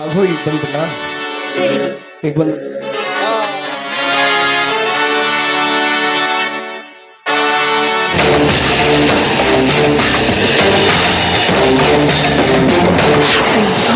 ಅದು ಈಗ ಬಂದ್ಬಿಟ್ಟ ಈಗ ಬಂದ್ ಈಗ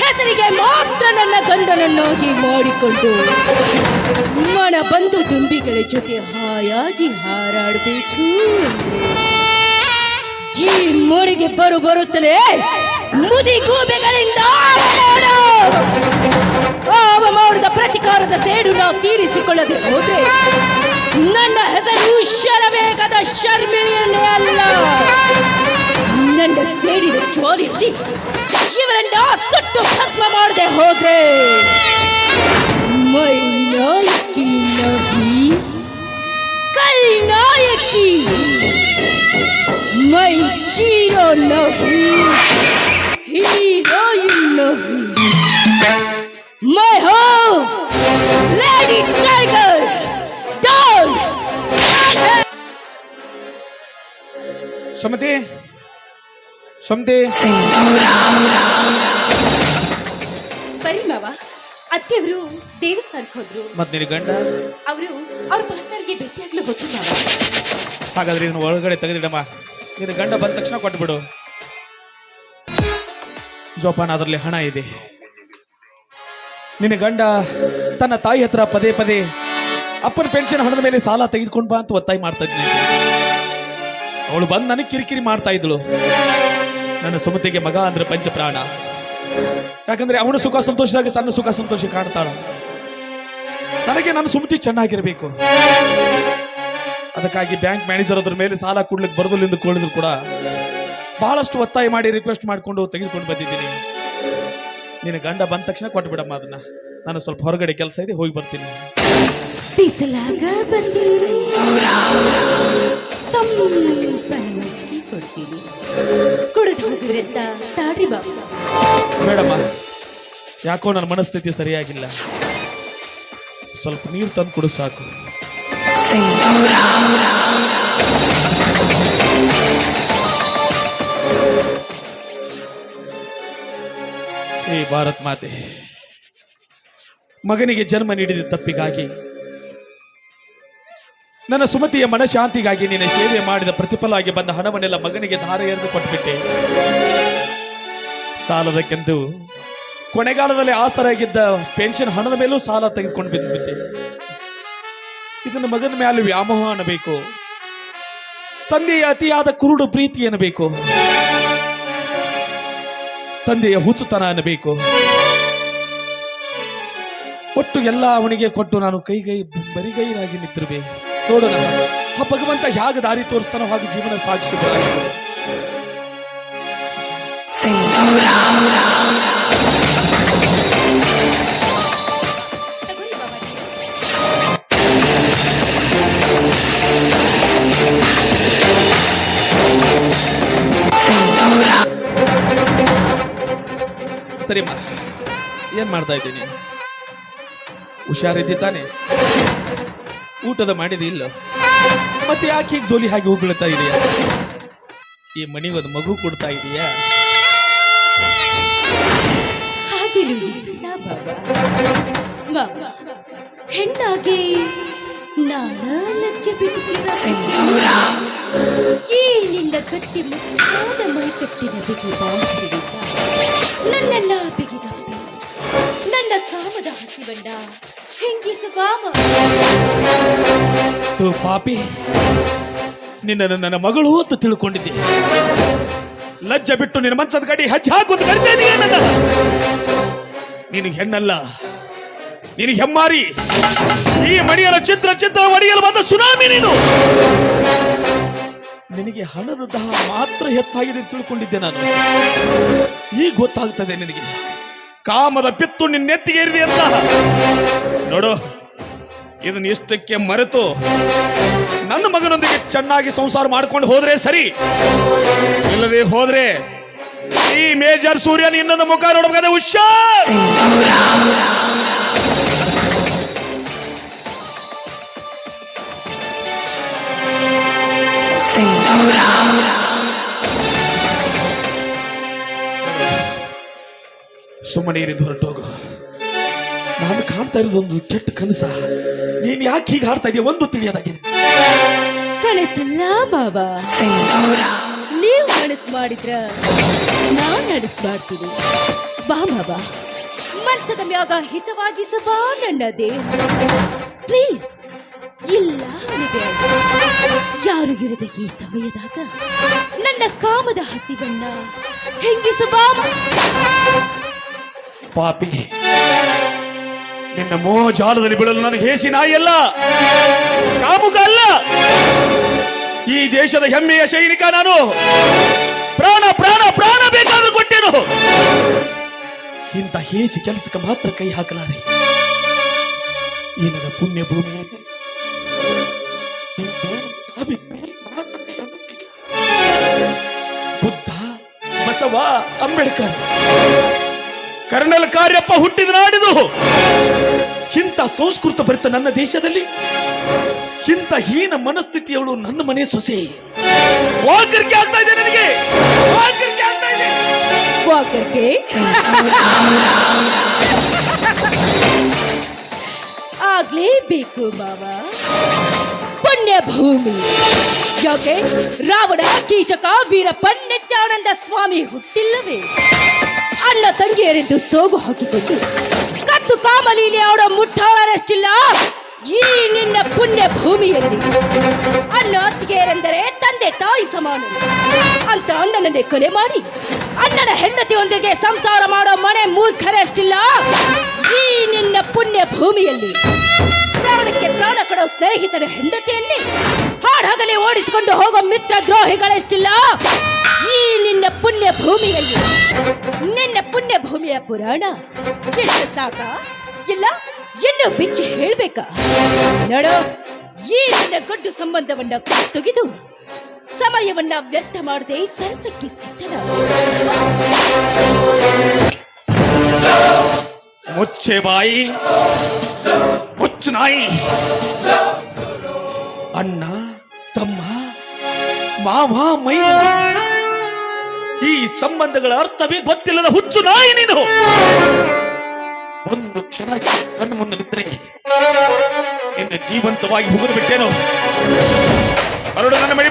ಹೆಸರಿಗೆ ಮಾತ್ರ ನನ್ನ ಗಂಡನನ್ನಾಗಿ ಮಾಡಿಕೊಂಡು ಮನ ಬಂದು ದುಂಬಿಗಳ ಜೊತೆ ಹಾಯಾಗಿ ಹಾರಾಡಬೇಕು. ಜೀ ಮೋಡಿಗೆ ಬರು ಬರುತ್ತದೆ ಮುದಿ ಗೂಬೆಗಳಿಂದ ಮಾಡಿದ ಪ್ರತಿಕಾರದ ಸೇಡು ನಾವು ತೀರಿಸಿಕೊಳ್ಳದೆ ಹೋದ್ರೆ ನನ್ನ ಹೆಸರು ಶರವೇಗದ ಶರ್ಮಿಳಿಯನ್ನೇ ಅಲ್ಲ. ಗಂಡ ಸೇರಿದ ಜೋಲಿಸಿ ಇವರನ್ನ ಸುಟ್ಟು ಭಸ್ಮ ಮಾಡದೆ ಹೋದೆ ಮೈ ನಾಯಕಿ ನಬಿ ಕಲ್ ನಾಯಕಿ, ಮೈ ಚೀರೋ ನಬಿ ಹೀರೋಯಿನ್ ನಬಿ ಮೈ ಹೋ, lady tiger down Sumati Sumati ಬರೀ ಮಾವ ಅತ್ತೆಯವರು ದೇವಸ್ಥಾನಕ್ಕೆ ಹೋದ್ರು. ಮತ್ ನಿನ್ ಗಂಡ? ಅವರು ಅವ್ರ ಪಾರ್ಟ್ನರ್ಗೆ ಭೇಟಿಯಾಗ್ಲು ಮಾವ. ಹಾಗಾದ್ರೆ ಇದನ್ನ ಒಳಗಡೆ ತೆಗೆದಿಡಮ್ಮ. ನಿನ್ನ ಗಂಡ ಬಂದ ತಕ್ಷಣ ಕೊಟ್ಬಿಡು. ಜೋಪಾನ ಅದರಲ್ಲಿ ಹಣ ಇದೆ. ನಿನ್ನ ಗಂಡ ತನ್ನ ತಾಯಿ ಹತ್ರ ಪದೇ ಪದೇ ಅಪ್ಪನ ಪೆನ್ಷನ್ ಹಣದ ಮೇಲೆ ಸಾಲ ತೆಗೆದುಕೊಂಡು ಬಾ ಅಂತ ಒತ್ತಾಯ ಮಾಡ್ತಾ ಇದ್ದೀನಿ ಅವಳು ಬಂದು ನನಗೆ ಕಿರಿಕಿರಿ ಮಾಡ್ತಾ ಇದ್ಳು. ನನ್ನ ಸುಮತಿಗೆ ಮಗ ಅಂದ್ರೆ ಪಂಚಪ್ರಾಣ. ಯಾಕಂದ್ರೆ ಅವನು ಸುಖ ಸಂತೋಷದಾಗ ತನ್ನ ಸುಖ ಸಂತೋಷ ಕಾಣ್ತಾಳ. ನನಗೆ ನನ್ನ ಸುಮತಿ ಚೆನ್ನಾಗಿರಬೇಕು. ಅದಕ್ಕಾಗಿ ಬ್ಯಾಂಕ್ ಮ್ಯಾನೇಜರ್ ಅದ್ರ ಮೇಲೆ ಸಾಲ ಕೊಡ್ಲಿಕ್ಕೆ ಬರದಿಲ್ಲ ಎಂದು ಕೇಳಿದ್ರು ಕೂಡ ಬಹಳಷ್ಟು ಒತ್ತಾಯ ಮಾಡಿ ರಿಕ್ವೆಸ್ಟ್ ಮಾಡಿಕೊಂಡು ತೆಗೆದುಕೊಂಡು ಬಂದಿದ್ದೀನಿ. ನಿನ್ನ ಗಂಡ ಬಂದ ತಕ್ಷಣ ಕೊಟ್ಬಿಡಮ್ಮ ಅದನ್ನ. ನಾನು ಸ್ವಲ್ಪ ಹೊರಗಡೆ ಕೆಲಸ ಇದೆ, ಹೋಗಿ ಬರ್ತೀನಿ. ಬಿಸಿಲಾಗ ಬಂದಿರಿ. ತಮ್ಮ ಕೊಡ್ತೀನಿ. ಕುಡಿದು ಯಾಕೋ ನನ್ನ ಮನಸ್ಥಿತಿ ಸರಿಯಾಗಿಲ್ಲ. ಸ್ವಲ್ಪ ನೀರು ತಂದು ಕೊಡು ಸಾಕು. ಏ ಭಾರತ್ ಮಾತೆ, ಮಗನಿಗೆ ಜನ್ಮ ನೀಡಿದ ತಪ್ಪಿಗಾಗಿ ನನ್ನ ಸುಮತಿಯ ಮನಶಾಂತಿಗಾಗಿ ನಿನ್ನ ಸೇವೆ ಮಾಡಿದ ಪ್ರತಿಫಲವಾಗಿ ಬಂದ ಹಣವನ್ನೆಲ್ಲ ಮಗನಿಗೆ ಧಾರೆ ಎರೆದು ಕೊಟ್ಬಿಟ್ಟೆ. ಸಾಲದಕ್ಕೆಂದು ಕೊನೆಗಾಲದಲ್ಲಿ ಆಸರಾಗಿದ್ದ ಪೆನ್ಷನ್ ಹಣದ ಮೇಲೂ ಸಾಲ ತೆಗೆದುಕೊಂಡು ಬಿದ್ದುಬಿಟ್ಟೆ ಇದನ್ನು ಮಗನ ಮೇಲೆ ವ್ಯಾಮೋಹ ಅನ್ನಬೇಕು. ತಂದೆಯ ಅತಿಯಾದ ಕುರುಡು ಪ್ರೀತಿ ಅನ್ನಬೇಕು. ತಂದೆಯ ಹುಚ್ಚುತನ ಅನ್ನಬೇಕು. ಒಟ್ಟು ಎಲ್ಲ ಅವನಿಗೆ ಕೊಟ್ಟು ನಾನು ಕೈಗೈ ಬರಿಗೈರಾಗಿ ನಿಂತಿರುವೆ. ನೋಡೋಣ. ಆ ಭಗವಂತ ಹೇಗೆ ದಾರಿ ತೋರಿಸ್ತಾನೋ ಹಾಗೆ ಜೀವನ ಸಾಕ್ಷಿ ಸರಿಮ್ಮ, ಏನ್ ಮಾಡ್ತಾ ಇದ್ದೀನಿ? ಹುಷಾರಿದ್ದಿ ತಾನೆ ಊಟದ ಮಾಡಿದಿಲ್ಲ ಮತ್ತೆ ಯಾಕೆ ಹೀಗೆ ಜೋಲಿ ಹಾಗೆ ಉಗುಳ್ತಾ ಇದೆಯಾ? ಈ ಮನಿ ಒಂದು ಮಗು ಕೊಡ್ತಾ ಇದೆಯಾ? ಹಾಗೇನು ಇಲ್ಲ ಬಾಬಾ ಬಾಬಾ ಹೆಣ್ಣಾಗಿ ನಾನ ಲಜ್ಜೆ ನಿನ್ನ ಕಟ್ಟಿ ಮುಟ್ಟಾದ ಮೈ ಕಟ್ಟಿನ ಬಿಗಿ ಬಾಸಿಡಿದ ನನ್ನನ್ನ ಬಿಗಿದಪ್ಪಿ ನನ್ನ ಕಾಮದ ಹಸಿಬಂಡ ತೋ ಪಾಪಿ, ನಿನ್ನನ್ನು ನನ್ನ ಮಗಳು ಅಂತ ತಿಳ್ಕೊಂಡಿದ್ದೆ. ಲಜ್ಜ ಬಿಟ್ಟು ನಿನ್ನ ಮನ್ಸದ ಗಡಿ ಹಚ್ಚಿ ಹಾಕುತ್ತ ಕರಿತಾ ಇದೀಯ ನನ್ನ? ನೀನು ಹೆಣ್ಣಲ್ಲ, ನೀನು ಹೆಮ್ಮಾರಿ. ಈ ಮಣಿಯರ ಚಿತ್ರ ಚಿತ್ರ ಒಡೆಯಲು ಬಂದ ಸುನಾಮಿ ನೀನು. ನಿನಗೆ ಹಣದ ದಹ ಮಾತ್ರ ಹೆಚ್ಚಾಗಿದೆ ಅಂತ ತಿಳ್ಕೊಂಡಿದ್ದೆ ನಾನು. ಈಗ ಗೊತ್ತಾಗ್ತದೆ ನಿನಗೆ. ಕಾಮದ ಪಿತ್ತು ನಿನ್ನೆತ್ತಿಗೇರಿದೆ ಅಂತ. ನೋಡು ಇದನ್ನ ಇಷ್ಟಕ್ಕೆ ಮರೆತು ನನ್ನ ಮಗನೊಂದಿಗೆ ಚೆನ್ನಾಗಿ ಸಂಸಾರ ಮಾಡ್ಕೊಂಡು ಹೋದ್ರೆ ಸರಿ. ಇಲ್ಲದೆ ಹೋದ್ರೆ ಈ ಮೇಜರ್ ಸೂರ್ಯನ ಇನ್ನೊಂದು ಮುಖ ನೋಡಬೇಕಾದ್ರೆ ಹುಷಾರ್. ಸುಮ್ಮನೆ ಹೊರಟೋಗು ನಾನು ಕಾಣ್ತಾ ಇರೋದೊಂದು ಕೆಟ್ಟ ಕನಸ. ನೀನ್ ಯಾಕೆ ಹೀಗೆ ಹಾಡ್ತಾ ಇದೆಯಾ? ಒಂದು ತಿಳಿಯೋದಾಗಿದೆ ಕಳಿಸಲ್ಲ ಬಾಬಾ. ನೀವು ಕಳಿಸ್ ಮಾಡಿದ್ರ ನಾನ್ ನಡೆಸ್ಬಾರ್ತೀನಿ ಬಾ ಬಾಬಾ. ಮನಸ್ಸದ ಮ್ಯಾಗ ಹಿತವಾಗಿಸ ಬಾ ನನ್ನ ಪ್ಲೀಸ್, ಇಲ್ಲ. ಯಾರು ಇರದ ಈ ಸಮಯದಾಗ ನನ್ನ ಕಾಮದ ಹಸಿವನ್ನ ಹೆಂಗಿಸು ಬಾ ಮ- ಪಾಪಿ. ನಿನ್ನ ಮೋಹ ಜಾಲದಲ್ಲಿ ಬಿಡಲು ನನಗೆ ಹೇಸಿ ನಾಯಿಯಲ್ಲ ಕಾಮುಕ ಅಲ್ಲ. ಈ ದೇಶದ ಹೆಮ್ಮೆಯ ಸೈನಿಕ ನಾನು. ಪ್ರಾಣ ಪ್ರಾಣ ಪ್ರಾಣ ಬೇಕಾದ್ರೂ ಕೊಟ್ಟೇನು. ಇಂಥ ಹೇಸಿ ಕೆಲಸಕ್ಕೆ ಮಾತ್ರ ಕೈ ಹಾಕಲಾರೆ. ಈ ನನ್ನ ಪುಣ್ಯ ಭೂಮಿ ಬುದ್ಧ, ಬಸವ, ಅಂಬೇಡ್ಕರ್. ಕರ್ನಲ್ ಕಾರ್ಯಪ್ಪ ಹುಟ್ಟಿದ ನಾಡಿದು. ಇಂಥ ಸಂಸ್ಕೃತ ಬರಿತ ನನ್ನ ದೇಶದಲ್ಲಿ. ಇಂಥ ಹೀನ ಮನಸ್ಥಿತಿಯವಳು ನನ್ನ ಮನೆ ಸೊಸೆ. ವಾಕರ್ಕೆ ಆಗ್ತಾ ಇದೆ ನನಗೆ. ವಾಕರಿಕೆ ಆಗ್ತಾ ಇದೆ. ಆಗ್ಲೇಬೇಕು ಬಾಬಾ ಪುಣ್ಯ ಭೂಮಿ. ಯಾಕೆ? ರಾವಣ, ಕೀಚಕ, ವೀರಪ್ಪ, ನಿತ್ಯಾನಂದ ಸ್ವಾಮಿ ಹುಟ್ಟಿಲ್ಲವೇ? ತಂಗಿಯರೆಂದು ಸೋಗು ಹಾಕಿಕೊಂಡು ಕತ್ತು ಕಾಮಲೀಲಿ ಆಡೋ ಮುಟ್ಟಾಳರಷ್ಟಿಲ್ಲ ಈ ನಿನ್ನ ಪುಣ್ಯ ಭೂಮಿಯಲ್ಲಿ. ಅಣ್ಣ ಅತ್ತಿಗೆಯರೆಂದರೆ ತಂದೆ ತಾಯಿ ಸಮಾನ. ಅಂತ ಅಣ್ಣನನ್ನೇ ಕೊಲೆ ಮಾಡಿ, ಅಣ್ಣನ ಹೆಂಡತಿಯೊಂದಿಗೆ ಸಂಸಾರ ಮಾಡೋ ಮನೆ ಮೂರ್ಖರಷ್ಟಿಲ್ಲ, ಈ ನಿನ್ನ ಪುಣ್ಯ ಭೂಮಿಯಲ್ಲಿ. ಪ್ರಾಣಕ್ಕೆ ಪ್ರಾಣ ಕೊಡೋ ಸ್ನೇಹಿತರ ಹೆಂಡತಿಯನ್ನೇ ಹಾಡಹಗಲಿ ಓಡಿಸಿಕೊಂಡು ಹೋಗೋ ಮಿತ್ರ ದ್ರೋಹಿಗಳೆಷ್ಟಿಲ್ಲ? ಈ ನಿನ್ನ ಪುಣ್ಯ ಭೂಮಿಯಲ್ಲಿ. ನಿನ್ನ ಪುಣ್ಯ ಭೂಮಿಯ ಪುರಾಣ ಸಾಕ? ಇಲ್ಲ, ಇನ್ನು ಬಿಚ್ಚಿ ಹೇಳ್ಬೇಕ? ನೋಡು, ಈ ನಿನ್ನ ಗಡ್ಡು ಸಂಬಂಧವನ್ನ ತೆಗೆದು ಸಮಯವನ್ನ ವ್ಯರ್ಥ ಮಾಡದೆ ಸರಸಕ್ಕೆ ಸಿದ್ಧನ. ಮುಚ್ಚೆ ಬಾಯಿ. ನಾಯಿ. ಅಣ್ಣ, ತಮ್ಮ, ಮಾವ ಮೈದ ಈ ಸಂಬಂಧಗಳ ಅರ್ಥವೇ ಗೊತ್ತಿಲ್ಲದ ಹುಚ್ಚು ನಾಯಿ ನೀನು. ಒಂದು ಕ್ಷಣ ಕಣ್ಣು ಮುಂದೆ ನಿಂತರೆ ನಿನ್ನ ಜೀವಂತವಾಗಿ ಹುಗಿದು ಬಿಟ್ಟೇನು? ಹೊರಡು ನನ್ನ ಮಡಿ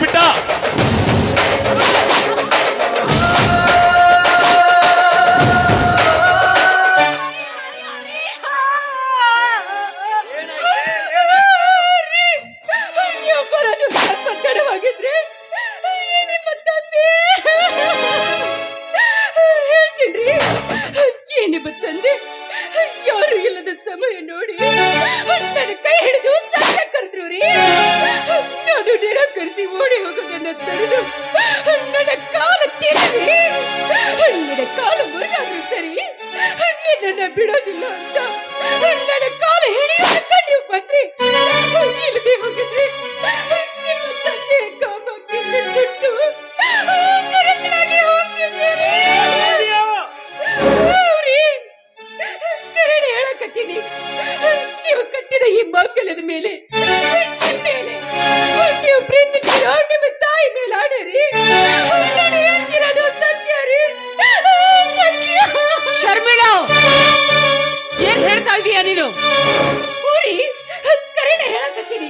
ಕರೆನೆ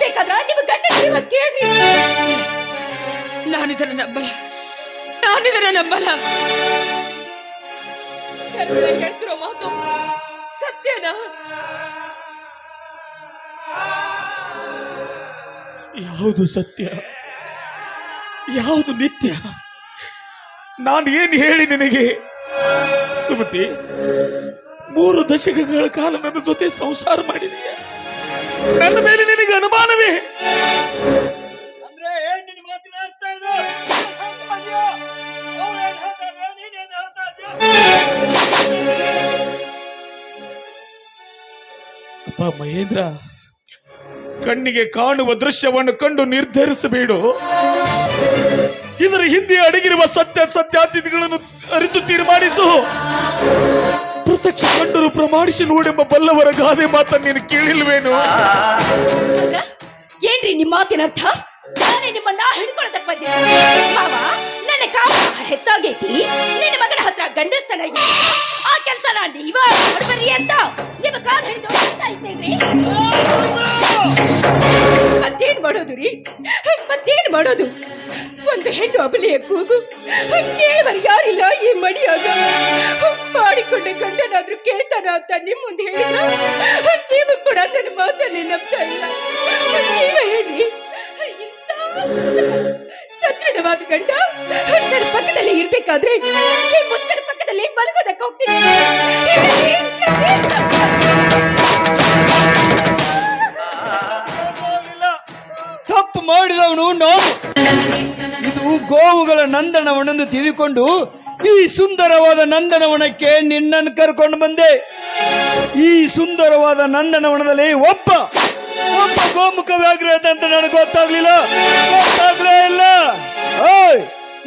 ಬೇಕಾದ್ರೆ ನಿಮ್ಮ ಗಂಡ ಕೇಳ್ರಿ ನಾನಿದನ್ನ ನಂಬಲ್ಲ. ನಾನಿದನ್ನ ನಂಬಲ್ಲ. ಹೇಳ್ತಿರೋ ಮಾತು ಸತ್ಯನಾ? ಯಾವುದು ಸತ್ಯ? ಯಾವುದು ನಿತ್ಯ? ನಾನು ಏನು ಹೇಳಿ ನಿನಗೆ? ಸುಮತಿ, ಮೂರು ದಶಕಗಳ ಕಾಲ ನನ್ನ ಜೊತೆ ಸಂಸಾರ ಮಾಡಿದೀಯ. ನನ್ನ ಮೇಲೆ ನಿನಗೆ ಅನುಮಾನವೇ? ಅಪ್ಪ ಮಹೇಂದ್ರ ಕಣ್ಣಿಗೆ ಕಾಣುವ ದೃಶ್ಯವನ್ನು ಕಂಡು ನಿರ್ಧರಿಸಬೇಡು. ಇದರ ಹಿಂದೆ ಅಡಗಿರುವ ಸತ್ಯ ಸತ್ಯಾತಿಥಿಗಳನ್ನು ಅರಿತು ತೀರ್ಮಾನಿಸು. ಪ್ರತ್ಯಕ್ಷ ಕಂಡರು ಪ್ರಮಾಣಿಸಿ ನೋಡೆಂಬ ಬಲ್ಲವರ ಗಾದೆ ಮಾತನ್ನು ನೀನು ಕೇಳಿಲ್ವೇನು? ಏನ್ರಿ ನಿಮ್ಮ ಮಾತಿನ ಅರ್ಥ ನಾನೇ ನಿಮ್ಮನ್ನ ಹಿಡ್ಕೊಳತಕ್ ಬಂದಿದ್ದೆ ಮಾವ ಕಾಮ ಹೆಚ್ಚಾಗೈತಿ ನಿನ್ನ ಮಗನ ಹತ್ರ ಗಂಡಸ್ತನ ಆ ಕೆಲಸ ನಾನು ನೀವ ಮಾಡ್ಬರ್ರಿ ಅಂತ ನಿಮ್ಮ ಕಾಲು ಹಿಡಿದು ಮತ್ತೇನ್ ಮಾಡೋದು ರೀ? ಮತ್ತೇನ್ ಮಾಡೋದು? ಒಂದು ಹೆಣ್ಣು ಅಬಲಿಯ ಕೂಗು. ಕೇಳುವರು ಯಾರಿಲ್ಲ ಈ ಮಡಿಯಾಗ. ಮಾಡಿಕೊಂಡ ಗಂಡನಾದ್ರೂ ಕೇಳ್ತಾನ ಅಂತ ನಿಮ್ ಮುಂದೆ ಹೇಳಿದ ನೀವು ಕೂಡ ನನ್ನ ಮಾತನ್ನೇ ನಂಬ್ತಾ ಇಲ್ಲ. ನೀವೇ ಹೇಳಿ. ಸದೃಢವಾದ ಗಂಡ ನನ್ನ ಪಕ್ಕದಲ್ಲಿ ಇರ್ಬೇಕಾದ್ರೆ ಈ ಪಕ್ಕದಲ್ಲಿ ಮಲಗೋದಕ್ಕೆ ಹೋಗ್ತೀನಿ. ತಪ್ಪು ಮಾಡಿದವನು ನಾನು ಇದು ಗೋವುಗಳ ನಂದನವನೆಂದು ತಿಳಿದುಕೊಂಡು ಈ ಸುಂದರವಾದ ನಂದನವನಕ್ಕೆ ನಿನ್ನನ್ನು ಕರ್ಕೊಂಡು ಬಂದೆ. ಈ ಸುಂದರವಾದ ನಂದನವನದಲ್ಲಿ ಒಬ್ಬ ಒಬ್ಬ ಗೋಮುಖ ಅಂತ ನನಗೆ ಗೊತ್ತಾಗ್ಲಿಲ್ಲ. ಗೊತ್ತಾಗ್ಲೇ ಇಲ್ಲ.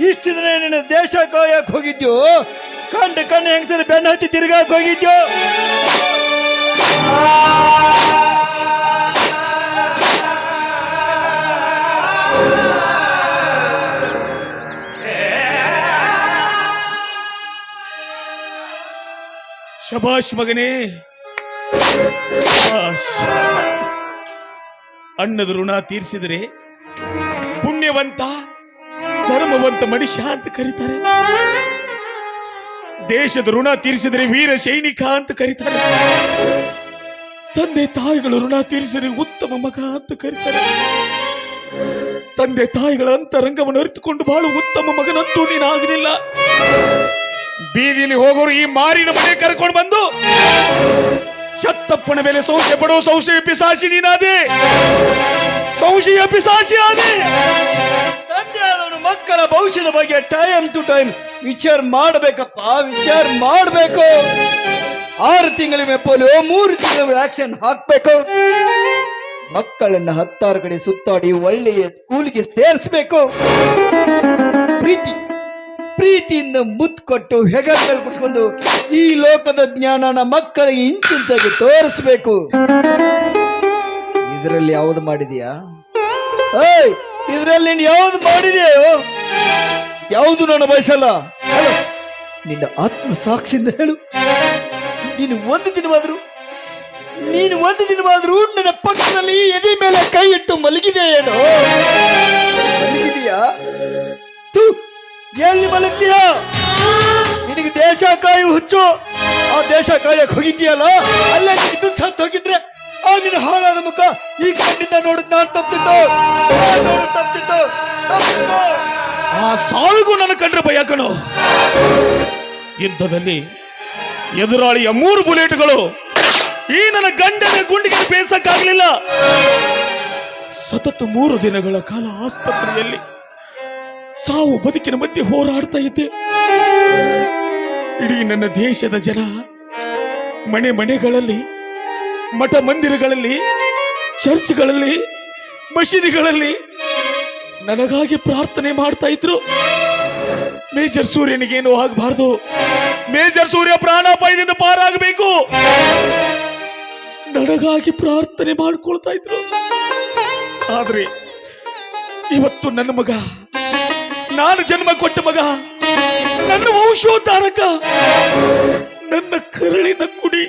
ಇಷ್ಟು ದಿನ ನಿನ್ನ ದೇಶ ಕಾಯಕ್ ಹೋಗಿದ್ಯೋ? ಕಂಡು ಕಣ್ಣು ಹೆಂಗಸರ ಬೆನ್ನ ಹತ್ತಿ ತಿರ್ಗಾಕ್ ಹೋಗಿದ್ಯೋ? ಶಬಾಷ್ ಮಗನೇ. ಅಣ್ಣದ ಋಣ ತೀರಿಸಿದರೆ ಪುಣ್ಯವಂತ ಧರ್ಮವಂತ ಮನುಷ್ಯ ಅಂತ ಕರೀತಾರೆ. ದೇಶದ ಋಣ ತೀರಿಸಿದರೆ ವೀರ ಸೈನಿಕ ಅಂತ ಕರೀತಾರೆ. ತಂದೆ ತಾಯಿಗಳು ಋಣ ತೀರಿಸಿದರೆ ಉತ್ತಮ ಮಗ ಅಂತ ಕರೀತಾರೆ. ತಂದೆ ತಾಯಿಗಳ ಅಂತರಂಗವನ್ನು ಅರಿತುಕೊಂಡು ಬಾಳು ಉತ್ತಮ ಮಗನಂತೂ ನೀನಾಗಲಿಲ್ಲ. ಬೀದಿಯಲ್ಲಿ ಹೋಗೋರು ಈ ಮಾರಿನ ಮನೆ ಕರ್ಕೊಂಡು ಬಂದು, ಎತ್ತಪ್ಪನ ಮೇಲೆ ಸಂಶಯ ಪಡೋ ಸಂಶಯ ಪಿಸಾಶಿ ನೀನಾದೆ. ಸಂಶಯ ಪಿಸಾಸಿ ತಂದೆಯಾದವನು ಮಕ್ಕಳ ಭವಿಷ್ಯದ ಬಗ್ಗೆ ಟೈಮ್ ಟು ಟೈಮ್ ವಿಚಾರ ಮಾಡಬೇಕಪ್ಪ, ವಿಚಾರ ಮಾಡಬೇಕು. ಆರು ತಿಂಗಳ ಪೋಲಿಯೋ, ಮೂರು ತಿಂಗಳ ವ್ಯಾಕ್ಸಿನ್ ಹಾಕಬೇಕು. ಮಕ್ಕಳನ್ನ ಹತ್ತಾರು ಕಡೆ ಸುತ್ತಾಡಿ ಒಳ್ಳೆಯ ಸ್ಕೂಲ್ಗೆ ಸೇರಿಸ್ಬೇಕು. ಪ್ರೀತಿ, ಪ್ರೀತಿಯಿಂದ ಮುತ್ ಕೊಟ್ಟು ಹೆಗಲ್ ಕುಡಿಸ್ಕೊಂಡು ಈ ಲೋಕದ ಜ್ಞಾನನ ಮಕ್ಕಳಿಗೆ ಇಂಚಿಂಚಾಗಿ ತೋರಿಸ್ಬೇಕು. ಇದರಲ್ಲಿ ಯಾವ್ದು ಮಾಡಿದೀಯಾ? ಏಯ್, ಇದರಲ್ಲಿ ನೀನು ಯಾವ್ದು ಮಾಡಿದೆಯೋ? ಯಾವುದು ನನ್ನ ಬಯಸಲ್ಲ ನಿನ್ನ ಆತ್ಮ ಸಾಕ್ಷಿಯಿಂದ ಹೇಳು. ನೀನು ಒಂದು ದಿನವಾದರೂ, ನೀನು ಒಂದು ದಿನವಾದರೂ ನನ್ನ ಪಕ್ಕದಲ್ಲಿ ಎದೆ ಮೇಲೆ ಕೈ ಇಟ್ಟು ಮಲಗಿದೆಯೇನೋ ಮಲಗಿದೀಯಾ? ತೂ ಎಲ್ಲಿ ಮಲಗ್ತೀಯಾ ನಿನಗೆ ದೇಶ ಕಾಯಿ ಹುಚ್ಚು. ಆ ದೇಶ ಕಾಯಕ್ಕೆ ಹೋಗಿದ್ಯಲ್ಲ ಅಲ್ಲೇ ಸತ್ತು ಹೋಗಿದ್ರೆ ಆ ನಿನ್ನ ಹಾಳಾದ ಮುಖ ಈ ಕಣ್ಣಿಂದ ನೋಡಿದ್ ನಾನ್ ತಪ್ಪಿತ್ತು ನೋಡು ತಪ್ಪಿತ್ತು ಆ ಸಾವಿಗೂ ನನ್ನ ಕಂಡ್ರೆ ಭಯ ಕಣೋ. ಯುದ್ಧದಲ್ಲಿ ಎದುರಾಳಿಯ ಮೂರು ಬುಲೆಟ್ಗಳು ಈ ನನ್ನ ಗಂಡನ ಗುಂಡಿಗೆ ಬೇಸಕ್ಕಾಗಲಿಲ್ಲ. ಸತತ ಮೂರು ದಿನಗಳ ಕಾಲ ಆಸ್ಪತ್ರೆಯಲ್ಲಿ ಸಾವು ಬದುಕಿನ ಮಧ್ಯೆ ಹೋರಾಡ್ತಾ ಇದ್ದೆ. ಇಡೀ ನನ್ನ ದೇಶದ ಜನ ಮನೆ ಮನೆಗಳಲ್ಲಿ ಮಠ ಮಂದಿರಗಳಲ್ಲಿ ಚರ್ಚ್ಗಳಲ್ಲಿ, ಮಸೀದಿಗಳಲ್ಲಿ ನನಗಾಗಿ ಪ್ರಾರ್ಥನೆ ಮಾಡ್ತಾ ಇದ್ರು. ಮೇಜರ್ ಸೂರ್ಯನಿಗೇನು ಆಗಬಾರ್ದು. ಮೇಜರ್ ಸೂರ್ಯ ಪ್ರಾಣಾಪಾಯದಿಂದ ಪಾರಾಗಬೇಕು. ನನಗಾಗಿ ಪ್ರಾರ್ಥನೆ ಮಾಡ್ಕೊಳ್ತಾ ಇದ್ರು. ಆದ್ರೆ ಇವತ್ತು ನನ್ನ ಮಗ, ನಾನು ಜನ್ಮ ಕೊಟ್ಟ ಮಗ, ನನ್ನ ವಂಶೋದ್ಧಾರಕ ನನ್ನ ಕರಳಿನ ಕುಡಿ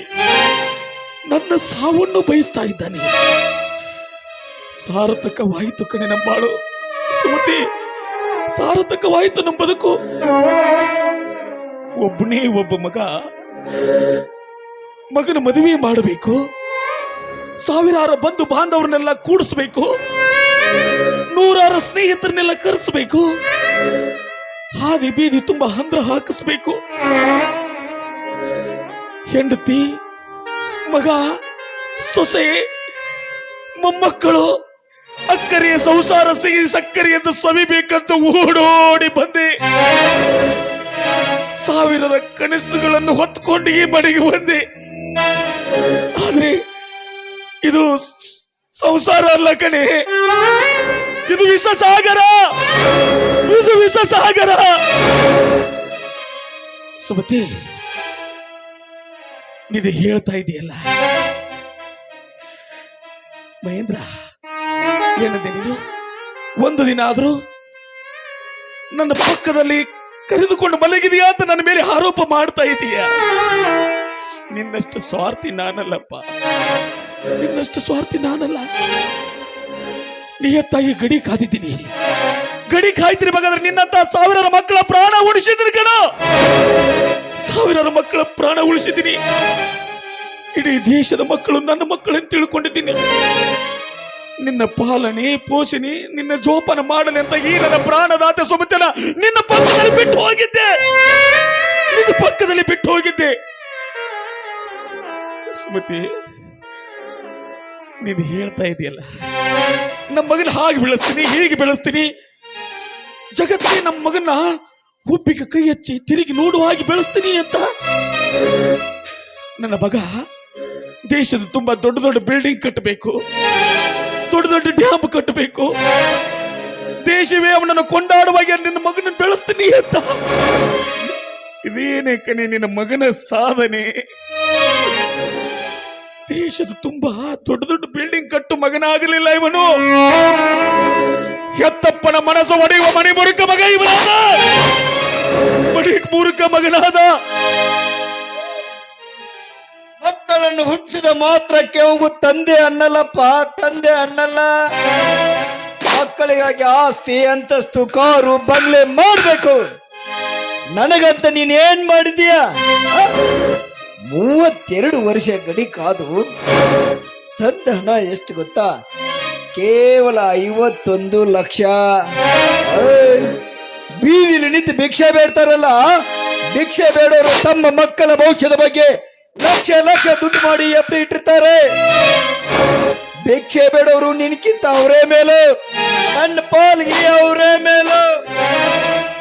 ನನ್ನ ಸಾವನ್ನು ಬಯಸ್ತಾ ಇದ್ದಾನೆ. ಸಾರ್ಥಕವಾಯಿತು ಕಣೆ ನಂಬಾಳು. ಸುಮತಿ, ಸಾರ್ಥಕವಾಯಿತು ನಮ್ಮ ಬದುಕು. ಒಬ್ಬನೇ ಒಬ್ಬ ಮಗ ಮಗನ ಮದುವೆ ಮಾಡಬೇಕು. ಸಾವಿರಾರು ಬಂಧು ಬಾಂಧವರನ್ನೆಲ್ಲ ಕೂಡಿಸ್ಬೇಕು. ನೂರಾರು ಸ್ನೇಹಿತರನ್ನೆಲ್ಲ ಕರೆಸಬೇಕು. ಹಾದಿ ಬೀದಿ ತುಂಬಾ ಹಂದ್ರ ಹಾಕಿಸ್ಬೇಕು. ಹೆಂಡತಿ ಮಗ, ಸೊಸೆ, ಮೊಮ್ಮಕ್ಕಳು ಅಕ್ಕರೆಯ ಸಂಸಾರ ಸಿಹಿ ಸಕ್ಕರೆ ಎಂದು ಸವಿಬೇಕಂತ ಓಡೋಡಿ ಬಂದೆ. ಸಾವಿರದ ಕನಸುಗಳನ್ನು ಹೊತ್ಕೊಂಡು ಈ ಮನೆಗೆ ಬಂದೆ. ಆದ್ರೆ ಇದು ಸಂಸಾರ ಅಲ್ಲ ಕಣೆ. ಇದು ವಿಷ ಸಾಗರ ಇದು ವಿಷ ಸಾಗರ ಸುಮತಿ ನೀನು ಹೇಳ್ತಾ ಇದೆಯಲ್ಲ? ಮಹೇಂದ್ರ, ಏನಂದೆ ನೀನು? ಒಂದು ದಿನ ಆದರೂ ನನ್ನ ಪಕ್ಕದಲ್ಲಿ ಕರೆದುಕೊಂಡು ಮಲಗಿದೆಯಾ ಅಂತ ನನ್ನ ಮೇಲೆ ಆರೋಪ ಮಾಡ್ತಾ ಇದೀಯ? ನಿನ್ನಷ್ಟು ಸ್ವಾರ್ಥಿ ನಾನಲ್ಲಪ್ಪ. ನಿನ್ನಷ್ಟು ಸ್ವಾರ್ಥಿ ನಾನಲ್ಲ. ನಿಯತ್ತಾಗಿ ಗಡಿ ಕಾದಿದ್ದೀನಿ. ಗಡಿ ಕಾಯ್ತೀನಿ ಮಗಾದ್ರೆ ನಿನ್ನಂತ ಸಾವಿರಾರು ಮಕ್ಕಳ ಪ್ರಾಣ ಉಳಿಸಿದ್ದೀನಿ ಕಣ. ಸಾವಿರಾರು ಮಕ್ಕಳ ಪ್ರಾಣ ಉಳಿಸಿದ್ದೀನಿ. ಇಡೀ ದೇಶದ ಮಕ್ಕಳು ನನ್ನ ಮಕ್ಕಳನ್ನು ತಿಳ್ಕೊಂಡಿದ್ದೀನಿ. ನಿನ್ನ ಪಾಲನೆ, ಪೋಷಣೆ, ನಿನ್ನ ಜೋಪಾನ ಮಾಡಲಿ ಅಂತ ಈ ನನ್ನ ಪ್ರಾಣದಾತ ಸುಮತನ ನಿನ್ನ ಪಕ್ಕದಲ್ಲಿ ಬಿಟ್ಟು ಹೋಗಿದ್ದೆ. ನಿನ್ನ ಪಕ್ಕದಲ್ಲಿ ಬಿಟ್ಟು ಹೋಗಿದ್ದೆ. ಸುಮತಿ, ನೀನು ಹೇಳ್ತಾ ಇದೆಯಲ್ಲ, ನಮ್ಮ ಮಗನ ಹಾಗೆ ಬೆಳೆಸ್ತೀನಿ, ಹೀಗೆ ಬೆಳೆಸ್ತೀನಿ. ಜಗತ್ತಿಗೆ ನಮ್ಮ ಮಗನ ಹುಬ್ಬಿಗೆ ಕೈ ಹಚ್ಚಿ ತಿರುಗಿ ನೋಡುವ ಹಾಗೆ ಬೆಳೆಸ್ತೀನಿ ಅಂತ. ನನ್ನ ಮಗ, ದೇಶದ ತುಂಬಾ ದೊಡ್ಡ ದೊಡ್ಡ ಬಿಲ್ಡಿಂಗ್ ಕಟ್ಟಬೇಕು. ದೊಡ್ಡ ದೊಡ್ಡ ಡ್ಯಾಮ್ ಕಟ್ಟಬೇಕು. ದೇಶವೇ ಅವನನ್ನು ಕೊಂಡಾಡುವಾಗ ನಿನ್ನ ಮಗನ ಬೆಳೆಸ್ತೀನಿ ಅಂತ. ಇದೇನೇ ಕಣೆ ನಿನ್ನ ಮಗನ ಸಾಧನೆ. ದೇಶದ ತುಂಬಾ ದೊಡ್ಡ ದೊಡ್ಡ ಬಿಲ್ಡಿಂಗ್ ಕಟ್ಟು ಮಗನಾಗಲಿಲ್ಲ ಇವನು. ಹೆತ್ತಪ್ಪನ ಮನಸ್ಸು ಒಡೆಯುವ ಮಣಿ ಮುರುಕ ಮಗ ಇವನಾದ. ಮಣಿ ಮುರುಕ ಮಗನಾದ. ಮಕ್ಕಳನ್ನು ಹುಚ್ಚಿದ ಮಾತ್ರಕ್ಕೆ ಅವು ತಂದೆ ಅನ್ನಲ್ಲಪ್ಪ, ತಂದೆ ಅನ್ನಲ್ಲ. ಮಕ್ಕಳಿಗಾಗಿ ಆಸ್ತಿ, ಅಂತಸ್ತು, ಕಾರು, ಬಂಗ್ಲೆ ಮಾಡ್ಬೇಕು. ನನಗಂತ ನೀನ್ ಏನ್ ಮಾಡಿದೀಯ ಮೂವತ್ತೆರಡು ವರ್ಷ ಗಡಿ ಕಾದು ತಂದ ಹಣ ಎಷ್ಟು ಗೊತ್ತಾ? ಕೇವಲ ಐವತ್ತೊಂದು ಲಕ್ಷ. ಬೀದಿಲಿ ನಿಂತು ಭಿಕ್ಷೆ ಬೇಡ್ತಾರಲ್ಲ? ಭಿಕ್ಷೆ ಬೇಡೋರು ತಮ್ಮ ಮಕ್ಕಳ ಭವಿಷ್ಯದ ಬಗ್ಗೆ ಲಕ್ಷ ಲಕ್ಷ ದುಡ್ಡು ಮಾಡಿ ಎಪ್ಪಿ ಇಟ್ಟಿರ್ತಾರೆ. ಭಿಕ್ಷೆ ಬೇಡೋರು ನಿನ್ಕಿಂತ ಅವರೇ ಮೇಲು. ನನ್ನ ಪಾಲ್ಗೆ ಅವರೇ ಮೇಲು.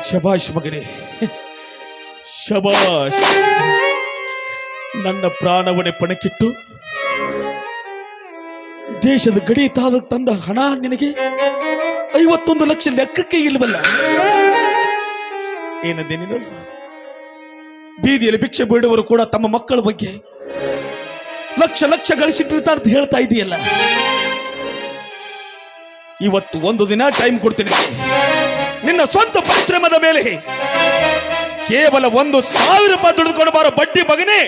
ಶಬಾಷ್ ಮಗನೇ ಶಬಾಷ್ ನನ್ನ ಪ್ರಾಣವನ್ನೇ ಪಣಕ್ಕಿಟ್ಟು ದೇಶದ ಗಡಿ ತಾದ ತಂದ ಹಣ ನಿನಗೆ? ಐವತ್ತೊಂದು ಲಕ್ಷ ಲೆಕ್ಕಕ್ಕೆ ಇಲ್ವಲ್ಲ? ಏನದೇ ಬೀದಿಯಲ್ಲಿ ಭಿಕ್ಷೆ ಬೇಡುವರು ಕೂಡ ತಮ್ಮ ಮಕ್ಕಳ ಬಗ್ಗೆ ಲಕ್ಷ ಲಕ್ಷ ಗಳಿಸಿಟ್ಟಿರ್ತಾರೆ ಅಂತ ಹೇಳ್ತಾ ಇದೆಯಲ್ಲ. ಇವತ್ತು ಒಂದು ದಿನ ಟೈಮ್ ಕೊಡ್ತೀನಿ ನಿನ್ನ ಸ್ವಂತ ಪರಿಶ್ರಮದ ಮೇಲೆ ಕೇವಲ ಒಂದು ಸಾವಿರ ರೂಪಾಯಿ ದುಡಿದುಕೊಂಡು ಬಾರೋ ಬಡ್ಡಿ ಮಗನೇ.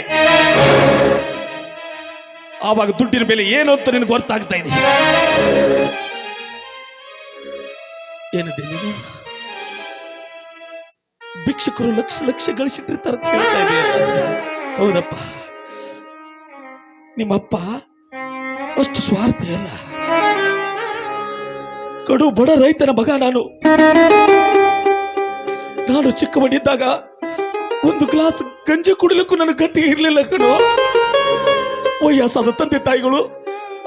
ಆವಾಗ ದುಡ್ಡಿನ ಬೆಲೆ ಏನು ಅಂತ ನಿನಗೆ ಗೊತ್ತಾಗ್ತಾ ಇದೆ? ಏನಿದೆ ಭಿಕ್ಷುಕರು ಲಕ್ಷ ಲಕ್ಷ ಗಳಿಸಿಟ್ಟಿರ್ತಾರೆ ಅಂತ ಹೇಳ್ತಾ ಹೌದಪ್ಪ. ನಿಮ್ಮಪ್ಪ ಅಷ್ಟು ಸ್ವಾರ್ಥ ಅಲ್ಲ. ಕಡು ಬಡ ರೈತನ ಮಗ ನಾನು. ನಾನು ಚಿಕ್ಕವನಿದ್ದಾಗ ಒಂದು ಗ್ಲಾಸ್ ಗಂಜಿ ಕುಡಿಲಿಕ್ಕೂ ನನ್ನ ಗತಿಗೆ ಇರಲಿಲ್ಲ ಕಣು. ವಯಸ್ಸಾದ ತಂದೆ ತಾಯಿಗಳು,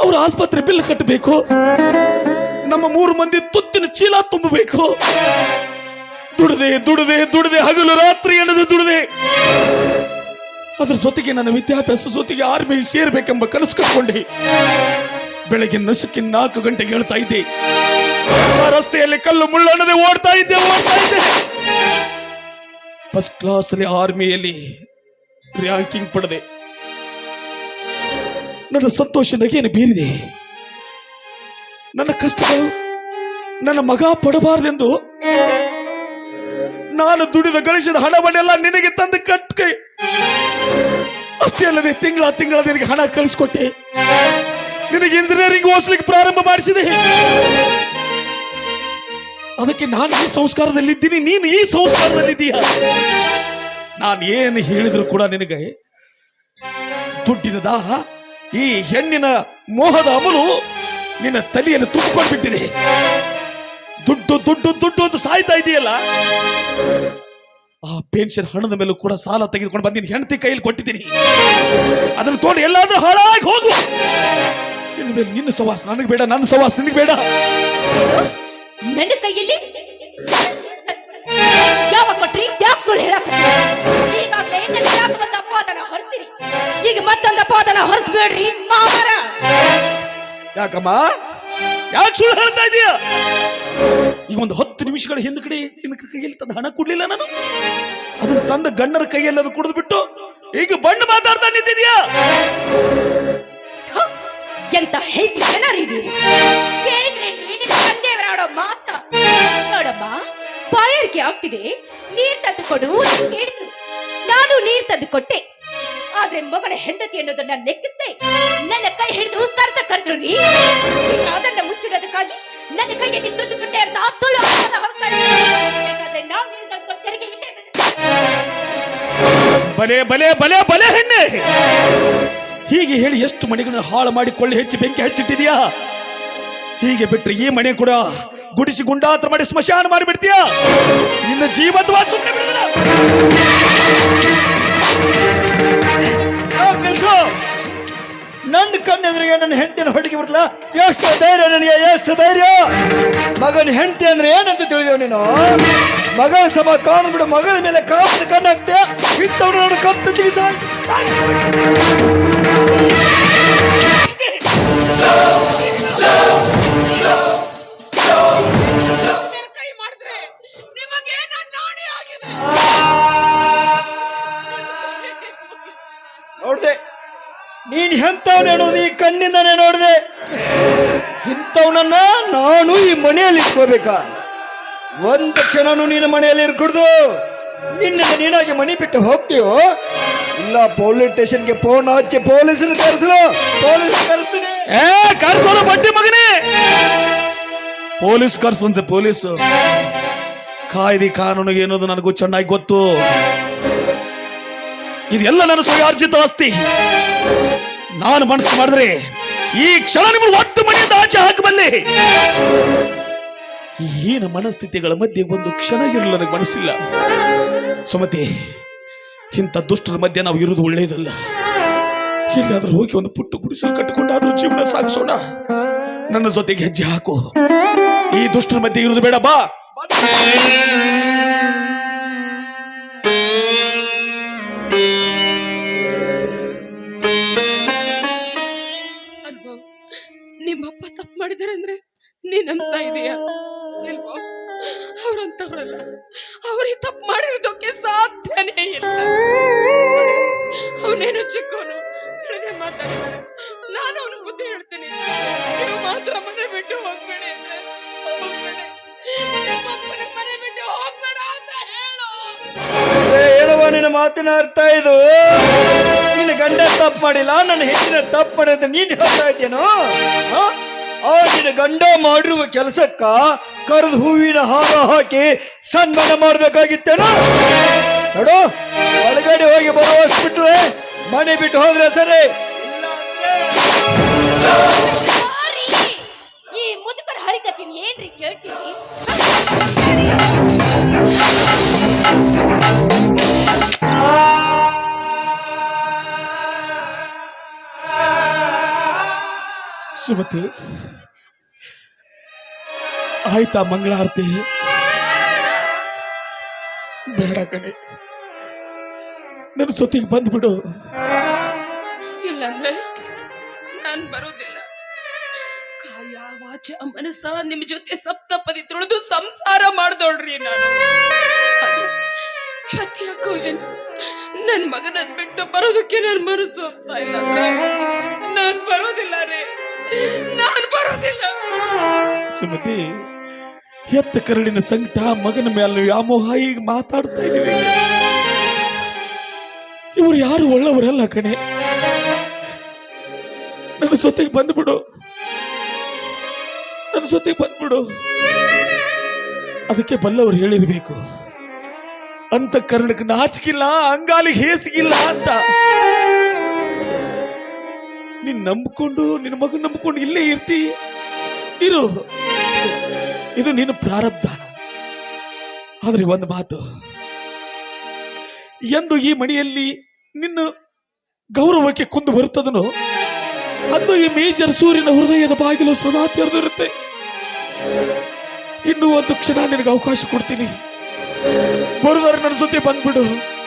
ಅವರ ಆಸ್ಪತ್ರೆ ಬಿಲ್ ಕಟ್ಟಬೇಕು ನಮ್ಮ ಮೂರು ಮಂದಿ ತುತ್ತಿನ ಚೀಲ ತುಂಬಬೇಕು. ದುಡದೆ ದುಡದೆ ದುಡದೆ, ಹಗಲು ರಾತ್ರಿ ಎಣದೆ ದುಡದೆ. ಅದ್ರ ಜೊತೆಗೆ ನನ್ನ ವಿದ್ಯಾಭ್ಯಾಸ ಜೊತೆಗೆ ಆರ್ಮಿ ಸೇರ್ಬೇಕೆಂಬ ಕನಸು ಕಟ್ಕೊಂಡೆ. ಬೆಳಗ್ಗೆ ನಸುಕಿನ ನಾಲ್ಕು ಗಂಟೆಗೆ ಹೇಳ್ತಾ ಇದ್ದೆ. ರಸ್ತೆಯಲ್ಲಿ ಕಲ್ಲು ಮುಳ್ಳಣದೆ ಓಡ್ತಾ ಇದ್ದೆ ಓಡ್ತಾ ಇದ್ದೆ. ಫಸ್ಟ್ ಕ್ಲಾಸ್ ಅಲ್ಲಿ ಆರ್ಮಿಯಲ್ಲಿ ರ್ಯಾಂಕಿಂಗ್ ಪಡೆದೆ. ನನ್ನ ಸಂತೋಷ ನಗೆಯನ್ನು ಬೀರಿದೆ? ನನ್ನ ಕಷ್ಟಗಳು ನನ್ನ ಮಗ ಪಡಬಾರದೆಂದು ನಾನು ದುಡಿದ ಗಳಿಸಿದ ಹಣವನ್ನೆಲ್ಲ ನಿನಗೆ ತಂದು ಕಟ್ಟಿ, ಅಷ್ಟೇ ಅಲ್ಲದೆ ತಿಂಗಳ ತಿಂಗಳ ನಿನಗೆ ಹಣ ಕಳಿಸ್ಕೊಟ್ಟೆ. ನಿನಗೆ ಇಂಜಿನಿಯರಿಂಗ್ ಓದಿಸ್ಲಿಕ್ಕೆ ಪ್ರಾರಂಭ ಮಾಡಿಸಿದೆ. ಅದಕ್ಕೆ ನಾನು ಈ ಸಂಸ್ಕಾರದಲ್ಲಿದ್ದೀನಿ, ನೀನು ಈ ಸಂಸ್ಕಾರದಲ್ಲಿದ್ದೀಯ? ನಾನು ಏನು ಹೇಳಿದ್ರು ಕೂಡ ನಿನಗೆ ದುಡ್ಡಿನ ದಾಹ ಈ ಹೆಣ್ಣಿನ ಮೋಹದ ಅಮಲು ನಿನ್ನ ತಲೆಯಲ್ಲಿ ತುಂಬಿಕೊಂಡು ಬಿಟ್ಟಿದೆ ದುಡ್ಡು ದುಡ್ಡು ದುಡ್ಡು ಅಂತ ಸಾಯ್ತಾ ಇದೆಯಲ್ಲ? ಆ ಪೆನ್ಷನ್ ಹಣದ ಮೇಲೂ ಕೂಡ ಸಾಲ ತೆಗೆದುಕೊಂಡು ಬಂದಿನಿ ಹೆಂಡತಿ ಕೈಯಲ್ಲಿ ಕೊಟ್ಟಿದ್ದೀನಿ. ಅದನ್ನು ತೋಡಿ ಎಲ್ಲಾದ್ರೂ ಹಾಳಾಗಿ ಹೋಗು. ಇನ್ನು ಮೇಲೆ ನಿನ್ನ ಸವಾಸ ನನಗೆ ಬೇಡ, ನನ್ನ ಸವಾಸ ನಿನಗೆ ಬೇಡ. ನನ್ನ ಕೈಯಲ್ಲಿ ಕೊಟ್ರಿ ಯಾಕೆ ಸುಳ್ಳು ಹೇಳಕ್ ಈಗಾಗಲೇ ಒಂದು ಅಪವಾದನ ಹೊರಿಸಿರಿ ಈಗ ಮತ್ತೊಂದು ಅಪವಾದನ ಹೊರಿಸ್ಬೇಡ್ರಿ ಯಾಕಮ್ಮ? ಯಾಕೆ ಸುಳ್ಳು ಹೇಳ್ತಾ ಇದೀಯ? ಈಗ ಒಂದು ಹತ್ತು ನಿಮಿಷಗಳ ಹಿಂದ್ಗಡೆ ನಿನ್ನ ಕೈಯಲ್ಲಿ ತಂದ ಹಣ ಕೊಡ್ಲಿಲ್ಲ ನಾನು. ಅದನ್ನು ತಂದ ಗಣ್ಣರ ಕೈಯಲ್ಲಿ ಅದು ಕುಡಿದು ಬಿಟ್ಟು ಈಗ ಬಣ್ಣ ಮಾತಾಡ್ತಾ ನಿಂತಿದ್ಯಾ? ಎಂತ ನೀನು ಕೇಳಿದ್ರೆ ತಂದೆಯವರಾಡೋ ಮಾತ. ನೋಡಮ್ಮ ಬಾಯಾರಿಕೆ ಆಗ್ತಿದೆ, ನೀರ್ ತಂದು ಕೊಡು ಕೇಳಿದ್ರು. ನಾನು ನೀರ್ ತಂದು ಕೊಟ್ಟೆ ಆದ್ರೆ ಮಗನ ಹೆಂಡತಿ ಅನ್ನೋದನ್ನ ಲೆಕ್ಕಿಸ್ದೆ ನನ್ನ ಕೈ ಹಿಡಿದು ಕರ್ತ ಕರೆದ್ರು ನೀ. ಅದನ್ನ ಮುಚ್ಚಿಡೋದಕ್ಕಾಗಿ ನನ್ನ ಕೈಯಲ್ಲಿ ದುಡ್ಡು ಬಿಟ್ಟೆ ಅಂತ ಇದ್ದೀರಿ. ಬೇಕಾದ್ರೆ ನಾವು ಬಲೆ ಬಲೆ ಬಲೆ ಬಲೆ ಹೆಣ್ಣೆ. ಹೀಗೆ ಹೇಳಿ ಎಷ್ಟು ಮನೆಗಳನ್ನ ಹಾಳು ಮಾಡಿ ಕೊಳ್ಳಿ ಹೆಚ್ಚಿ ಬೆಂಕಿ ಹಚ್ಚಿಟ್ಟಿದ್ಯಾ? ಹೀಗೆ ಬಿಟ್ರೆ ಈ ಮನೆ ಕೂಡ ಗುಡಿಸಿ ಗುಂಡಾತ್ರ ಮಾಡಿ ಸ್ಮಶಾನ ಮಾಡಿಬಿಡ್ತೀಯ? ನಿನ್ನ ಜೀವತ್ವ ಸುಮ್ಮನೆ ಬಿಡಲ್ಲ ಕೆಲಸ? ನನ್ನ ಕಣ್ಣೆದ್ರಿಗೆ ನನ್ನ ಹೆಂಡತಿನ ಹೊಡಿಗೆ ಬಿಡ್ತಲ್ಲ ಎಷ್ಟು ಧೈರ್ಯ ನನಗೆ, ಎಷ್ಟು ಧೈರ್ಯ? ಮಗನ ಹೆಂಡತಿ ಅಂದ್ರೆ ಏನಂತ ತಿಳಿದೇವ್ ನೀನು? ಮಗಳ ಸಮ ಕಾಣು ಬಿಡು ಮಗಳ ಮೇಲೆ ಕಾಪದ ಕಣ್ಣಾಗ್ತೆ ಇತ್ತವ್ರು ನೋಡು ಕತ್ತು ಚಿಕಿತ್ಸ ನೀನ್ ಎಂತವನೇ ನೋಡೋದು ಈ ಕಣ್ಣಿಂದನೇ ನೋಡಿದೆ. ಇಂಥವನನ್ನ ನಾನು ಈ ಮನೆಯಲ್ಲಿ ಇಟ್ಕೋಬೇಕಾ? ಒಂದು ಕ್ಷಣನು ನಿನ್ನ ಮನೆಯಲ್ಲಿ ಇರ್ಕೂಡ್ದು. ನಿನ್ನ ನೀನಾಗಿ ಮನೆ ಬಿಟ್ಟು ಹೋಗ್ತೀವೋ ಇಲ್ಲ ಪೊಲೀಸ್ ಸ್ಟೇಷನ್ಗೆ ಫೋನ್ ಹಚ್ಚಿ ಪೊಲೀಸರು ಕರೆಸಲು. ಪೊಲೀಸ್ ಕರೆಸ್ತೀನಿ. ಏ ಕರ್ಸೋಣ ಬಡ್ಡಿ ಮಗನೇ. ಪೊಲೀಸ್ ಕರ್ಸಂತೆ ಪೊಲೀಸ್. ಕಾಯ್ದೆ ಕಾನೂನು ಏನೋದು ನನಗೂ ಚೆನ್ನಾಗಿ ಗೊತ್ತು. ಇದೆಲ್ಲ ನನ್ನ ಸ್ವಯಾರ್ಜಿತ ಆಸ್ತಿ. ನಾನು ಮನಸ್ಸು ಮಾಡಿದ್ರೆ ಈ ಕ್ಷಣ ನಿಮ್ಮ ಒಟ್ಟು ಮನೆಯಿಂದ ಆಚೆ ಹಾಕಬಲ್ಲೆ ಈ ಮನಸ್ಥಿತಿಗಳ ಮಧ್ಯೆ ಒಂದು ಕ್ಷಣ ಇರಲು ನನಗೆ ಮನಸ್ಸಿಲ್ಲ. ಸುಮತಿ, ಇಂಥ ದುಷ್ಟರ ಮಧ್ಯೆ ನಾವು ಇರುವುದು ಒಳ್ಳೆಯದಲ್ಲ. ಎಲ್ಲಾದ್ರೂ ಹೋಗಿ ಒಂದು ಪುಟ್ಟು ಗುಡಿಸಲು ಕಟ್ಟಿಕೊಂಡಾದ್ರೂ ಜೀವನ ಸಾಗಿಸೋಣ. ನನ್ನ ಜೊತೆಗೆ ಹೆಜ್ಜೆ ಹಾಕು. ಈ ದುಷ್ಟರ ಮಧ್ಯೆ ಇರುವುದು ಬೇಡ, ಬಾ. ತಪ್ಪು ಮಾಡಿದಾರೆ ಅಂದ್ರೆ ನೀನಂತ ಇದೆಯಾ? ಇಲ್ವೋ? ಅವ್ರಂತವ್ರಲ್ಲ. ಅವ್ರಿಗೆ ತಪ್ಪು ಮಾಡಿರೋದಕ್ಕೆ ಸಾಧ್ಯನೇ ಇಲ್ಲ. ಅವನೇನು ಚಿಕ್ಕವನು ತಿಳಿದೇ ಮಾತಾಡ್ತಾನೆ. ನಾನು ಅವನು ಬುದ್ಧಿ ಹೇಳ್ತೀನಿ. ಮಾತ್ರ ಮನೆ ಬಿಟ್ಟು ಹೋಗ್ಬೇಡಿ ಅಂದ್ರೆ. ಅಂತ ನಿನ್ನ ಮಾತಿನ ಅರ್ಥ ಇದು. ನಿನ್ನ ಗಂಡ ತಪ್ಪು ಮಾಡಿಲ್ಲ, ನನ್ನ ಹೆಚ್ಚಿನ ತಪ್ಪು ಮಾಡಿದ್ರೆ ನೀನು ಹೇಳ್ತಾ ಇದ್ದೇನೋ ಆ? ಗಂಡ ಮಾಡಿರುವ ಕೆಲಸಕ್ಕ ಕರೆದು ಹೂವಿನ ಹಾರ ಹಾಕಿ ಸನ್ಮಾನ ಮಾಡಬೇಕಾಗಿತ್ತೇನು ನೋಡು, ಒಳಗಡೆ ಹೋಗಿ ಬರೋ ಬಿಟ್ರೆ ಮನೆ ಬಿಟ್ಟು ಹೋದ್ರೆ ಸರಿ ಸಾರಿ ಈ ಮುದುಕರ ಹರಿಕತ್ತೀನಿ ಏನ್ರಿ ಕೇಳ್ತೀನಿ ಸುಮತಿ ಆಯ್ತಾ ಮಂಗಳಾರತಿ? ಬೇಡ ಕಣೆ. ನನ್ನ ಸೊತ್ತಿಗೆ ಬಂದ್ಬಿಡು. ಇಲ್ಲಂದ್ರೆ ನಾನ್ ಬರೋದಿಲ್ಲ. ಕಾಯ, ವಾಚ, ಮನಸ್ಸ, ನಿಮ್ ಜೊತೆ ಸಪ್ತಪದಿ ತುಳಿದು ಸಂಸಾರ ಮಾಡ್ದೋಳ್ರಿ ನಾನು. ಆದ್ರೆ ಇವತ್ತು ಯಾಕೋ ಏನು? ನನ್ ಮಗನ ಬಿಟ್ಟು ಬರೋದಕ್ಕೆ ನನ್ ಮನಸ್ಸು ಹೋಗ್ತಾ ಇಲ್ಲ ನಾನ್ ಬರೋದಿಲ್ಲ. ನಾನ್ ಬರೋದಿಲ್ಲ. ಸುಮತಿ, ಎತ್ತ ಕರಡಿನ ಸಂಕಟ ಮಗನ ಮೇಲೆ ವ್ಯಾಮೋಹ ಈಗ ಮಾತಾಡ್ತಾ ಇದ್ದೀವಿ ಇವರು ಯಾರು ಒಳ್ಳವರಲ್ಲ ಕಣೆ? ನನ್ನ ಸೊತ್ತಿಗೆ ಬಂದ್ಬಿಡು. ನನ್ನ ಸೊತ್ತಿಗೆ ಬಂದ್ಬಿಡು. ಅದಕ್ಕೆ ಬಲ್ಲವರು ಹೇಳಿರ್ಬೇಕು. ಅಂತ ಕರ್ಣಕ್ಕೆ ನಾಚಿಕಿಲ್ಲ, ಅಂಗಾಲಿ ಹೇಸಿಗಿಲ್ಲ ಅಂತ. ನೀನ್ ನಂಬ್ಕೊಂಡು, ನಿನ್ನ ಮಗನ್ ನಂಬ್ಕೊಂಡು ಇಲ್ಲೇ ಇರ್ತಿ. ಇರು. ಇದು ನಿನ್ನ ಪ್ರಾರಬ್ಧ. ಆದ್ರೆ ಒಂದು ಮಾತು. ಎಂದು ಈ ಮನೆಯಲ್ಲಿ ನಿನ್ನ ಗೌರವಕ್ಕೆ ಕುಂದು ಬರುತ್ತದನು. ಅಂದು ಈ ಮೇಜರ್ ಸೂರ್ಯನ ಹೃದಯದ ಬಾಗಿಲು ಸದಾ ತೆರೆದಿರುತ್ತೆ. ಇನ್ನು ಒಂದು ಕ್ಷಣ ನಿನಗೆ ಅವಕಾಶ ಕೊಡ್ತೀನಿ. ಬರುದಾರೆ ನನ್ನ ಜೊತೆ ಬಂದ್ಬಿಡು.